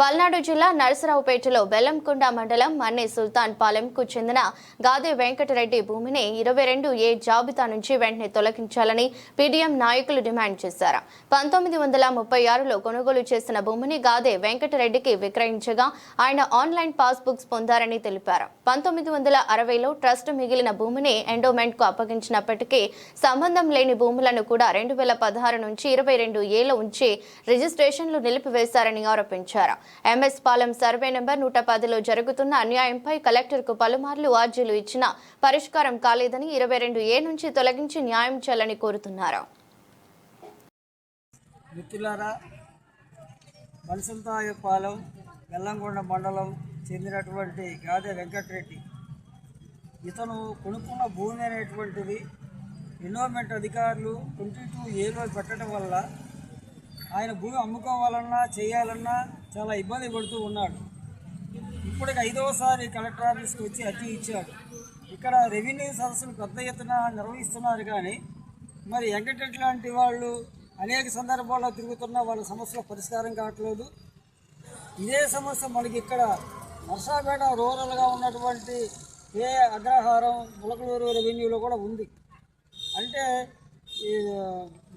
పల్నాడు జిల్లా నరసరావుపేటలో బెల్లంకొండ మండలం మన్నే సుల్తాన్ పాలెంకు చెందిన గాదే వెంకటరెడ్డి భూమిని ఇరవై రెండు ఏ జాబితా నుంచి వెంటనే తొలగించాలని పీడీఎం నాయకులు డిమాండ్ చేశారు. పంతొమ్మిది వందల ముప్పై ఆరులో కొనుగోలు చేసిన భూమిని గాదే వెంకటరెడ్డికి విక్రయించగా ఆయన ఆన్లైన్ పాస్బుక్స్ పొందారని తెలిపారు. పంతొమ్మిది వందల అరవైలో ట్రస్ట్ మిగిలిన భూమిని ఎండోమెంట్కు అప్పగించినప్పటికీ సంబంధం లేని భూములను కూడా రెండు వేల పదహారు నుంచి ఇరవై రెండు ఏలో ఉంచి రిజిస్ట్రేషన్లు నిలిపివేశారని ఆరోపించారు. ఎంఎస్ పాలెం సర్వే నెంబర్ నూట పదిలో జరుగుతున్న అన్యాయంపై కలెక్టర్కు పలుమార్లు అర్జీలు ఇచ్చినా పరిష్కారం కాలేదని ఇరవై రెండు ఏ నుంచి తొలగించి న్యాయం చేయాలని కోరుతున్నారు. మిత్రులారా బలసంతాయపాలెం మండలం చెందినటువంటి గాదె వెంకటరెడ్డి. ఇతను కొనుక్కున్న భూమి అనేటువంటిది ఎన్విరాన్మెంట్ అధికారులు ట్వంటీ టూ ఏలో పెట్టడం వల్ల ఆయన భూమి అమ్ముకోవాలన్నా చేయాలన్నా చాలా ఇబ్బంది పడుతూ ఉన్నాడు. ఇప్పటికి ఐదవసారి కలెక్టర్ ఆఫీస్కి వచ్చి అర్జీ ఇచ్చాడు. ఇక్కడ రెవెన్యూ సదస్సులు పెద్ద ఎత్తున నిర్వహిస్తున్నారు కానీ మరి వెంకటరెడ్డి లాంటి వాళ్ళు అనేక సందర్భాల్లో తిరుగుతున్న వాళ్ళ సమస్యల పరిష్కారం కావట్లేదు. ఇదే సమస్య మనకి ఇక్కడ నర్సాపేట రూరల్గా ఉన్నటువంటి ఏ అగ్రహారం ములకలూరు రెవెన్యూలో కూడా ఉంది. అంటే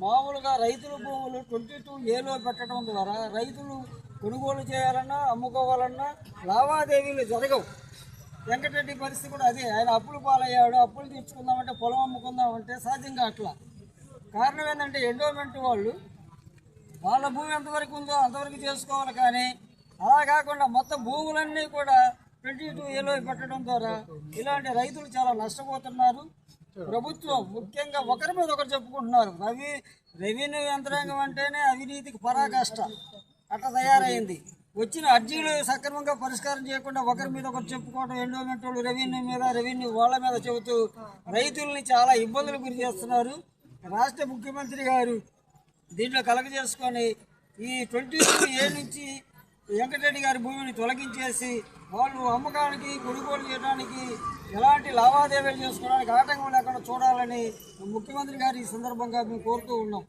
మామూలుగా రైతుల భూములు ట్వంటీ టూ ఏలో పెట్టడం ద్వారా రైతులు కొనుగోలు చేయాలన్నా అమ్ముకోవాలన్నా లావాదేవీలు జరగవు. వెంకటరెడ్డి పరిస్థితి కూడా అదే. ఆయన అప్పులు పాలయ్యాడు అప్పులు తీర్చుకుందామంటే పొలం అమ్ముకుందామంటే సాధ్యం కావట్లా కారణం ఏంటంటే ఎండోమెంట్ వాళ్ళు వాళ్ళ భూమి ఎంతవరకు ఉందో అంతవరకు చేసుకోవాలి కానీ అలా కాకుండా మొత్తం భూములన్నీ కూడా ట్వంటీ టూ ఏలో పెట్టడం ద్వారా ఇలాంటి రైతులు చాలా నష్టపోతున్నారు. ప్రభుత్వం ముఖ్యంగా ఒకరి మీద ఒకరు చెప్పుకుంటున్నారు. రవి రెవెన్యూ యంత్రాంగం అంటేనే అవినీతికి పరాకాష్ట. అట్లా తయారైంది. వచ్చిన అర్జీలు సక్రమంగా పరిష్కారం చేయకుండా ఒకరి మీద ఒకరు చెప్పుకోవడం ఎండోమెంట్ వాళ్ళు రెవెన్యూ మీద రెవెన్యూ వాళ్ళ మీద చెబుతూ రైతుల్ని చాలా ఇబ్బందులు గురి చేస్తున్నారు. రాష్ట్ర ముఖ్యమంత్రి గారు దీంట్లో కలగజేసుకొని ఈ ట్వంటీ టూ ఏ నుంచి వెంకటరెడ్డి గారి భూమిని తొలగించేసి వాళ్ళు అమ్మకానికి కొనుగోలు చేయడానికి ఎలాంటి లావాదేవీలు చేసుకోవడానికి ఆటంకం లేకుండా చూడాలని ముఖ్యమంత్రి గారు ఈ సందర్భంగా మేము కోరుతూ ఉన్నాం.